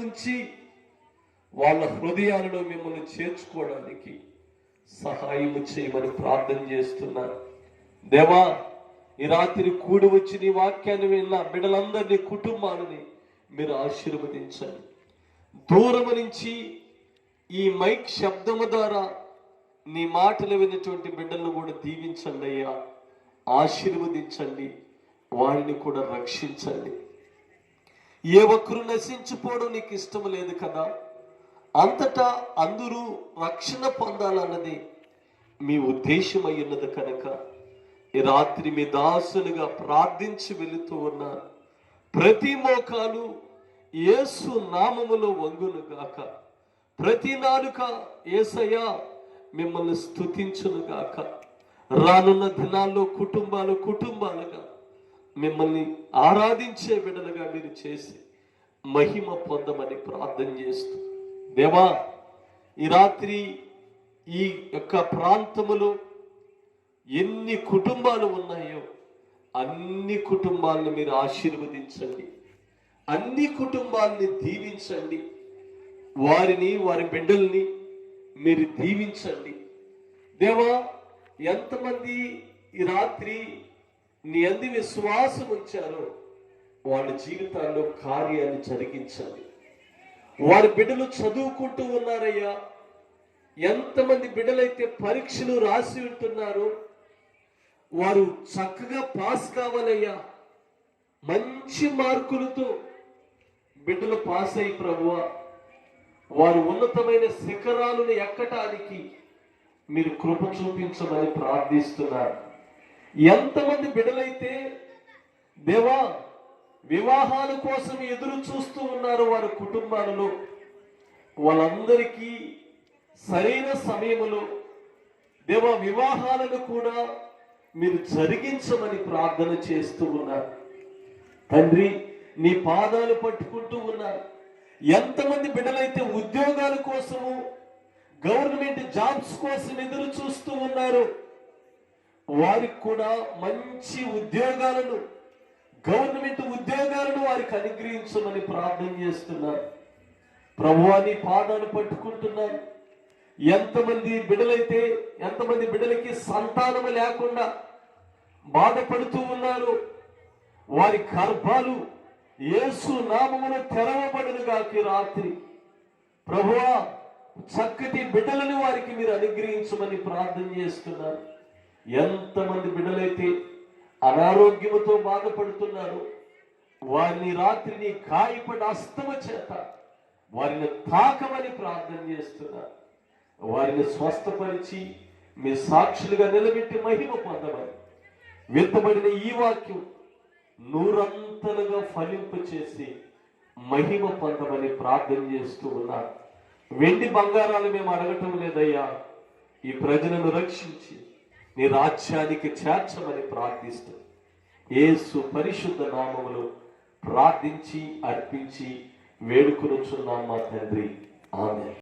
ఉంచి వాళ్ళ హృదయాలలో మిమ్మల్ని చేర్చుకోవడానికి సహాయం చేయమని ప్రార్థన చేస్తున్నారు దేవా ఈ రాత్రి కూడి వచ్చి నీ వాక్యాన్ని విన్న బిడ్డలందరినీ కుటుంబాలని మీరు ఆశీర్వదించండి. దూరము నుంచి ఈ మైక్ శబ్దము ద్వారా నీ మాటలు విన్నటువంటి బిడ్డలను కూడా దీవించండి అయ్యా. ఆశీర్వదించండి. వారిని కూడా రక్షించండి. ఏ ఒక్కరు నశించిపోవడం నీకు ఇష్టం లేదు కదా అంతటా అందరూ రక్షణ పొందాలన్నది మీ ఉద్దేశం అయ్యున్నది కనుక ఈ రాత్రి మీ దాసులుగా ప్రార్థించి వెళుతూ ఉన్నారు ప్రతి మోకాలు ఏసు నామములో వంగును గాక. ప్రతి నాలుక ఏసయ్య మిమ్మల్ని స్తుతించును గాక. రానున్న దినాల్లో కుటుంబాలు కుటుంబాలుగా మిమ్మల్ని ఆరాధించే బిడ్డలుగా మీరు చేసి మహిమ పొందమని ప్రార్థన చేస్తూ. దేవా ఈ రాత్రి ఈ యొక్క ప్రాంతములో ఎన్ని కుటుంబాలు ఉన్నాయో అన్ని కుటుంబాలను మీరు ఆశీర్వదించండి. అన్ని కుటుంబాలని దీవించండి. వారిని వారి బిడ్డల్ని మీరు దీవించండి. దేవా ఎంతమంది ఈ రాత్రి నీ అంది విశ్వాసం ఉంచారో వాళ్ళ జీవితాల్లో కార్యాన్ని జరిగించండి వారి బిడ్డలు చదువుకుంటూ ఉన్నారయ్యా. ఎంతమంది బిడ్డలైతే పరీక్షలు రాసి ఉంటున్నారో వారు చక్కగా పాస్ కావాలయ్యా. మంచి మార్కులతో బిడ్డలు పాస్ అయి ప్రభువ వారు ఉన్నతమైన శిఖరాలను ఎక్కటానికి మీరు కృప చూపించమని ప్రార్థిస్తున్నారు. ఎంతమంది బిడ్డలైతే దేవా వివాహాల కోసం ఎదురు చూస్తూ ఉన్నారు వారి కుటుంబాలలో వాళ్ళందరికీ సరైన సమయంలో దేవ వివాహాలను కూడా మీరు జరిగించమని ప్రార్థన చేస్తూ ఉన్నారు. తండ్రి నీ పాదాలు పట్టుకుంటూ ఉన్నారు. ఎంతమంది బిడ్డలైతే ఉద్యోగాల కోసము గవర్నమెంట్ జాబ్స్ కోసం ఎదురు చూస్తూ ఉన్నారు. వారికి కూడా మంచి ఉద్యోగాలను గవర్నమెంట్ ఉద్యోగాలను వారికి అనుగ్రహించమని ప్రార్థన చేస్తున్నారు. ప్రభువాని పాదాలు పట్టుకుంటున్నారు. ఎంతమంది బిడ్డలైతే ఎంతమంది బిడలకి సంతానము లేకుండా బాధపడుతూ ఉన్నారు. వారి గర్భాలు ఏసు నామమున తెరవబడును గాకి రాత్రి. ప్రభువా చక్కటి బిడ్డలను వారికి మీరు అనుగ్రహించమని ప్రార్థన చేస్తున్నారు. ఎంతమంది బిడ్డలైతే అనారోగ్యముతో బాధపడుతున్నారు వారిని రాత్రిని కాయపడి అస్తమ చేత వారిని తాకమని ప్రార్థన చేస్తున్నారు. వారిని స్వస్థపరిచి మీ సాక్షులుగా నిలబెట్టి మహిమ పొందమని విత్తబడిన ఈ వాక్యం నూరంతలుగా ఫలింపు చేసి మహిమ పొందమని ప్రార్థన చేస్తూ ఉన్నారు. వెండి బంగారాలు మేము అడగటం లేదయ్యా ఈ ప్రజలను రక్షించి నీ రాజ్యానికి చేర్చమని ప్రార్థిస్తూ ఏసు పరిశుద్ధ నామములు ప్రార్థించి అర్పించి వేడుకొనుచున్నాం మా తండ్రి. ఆమె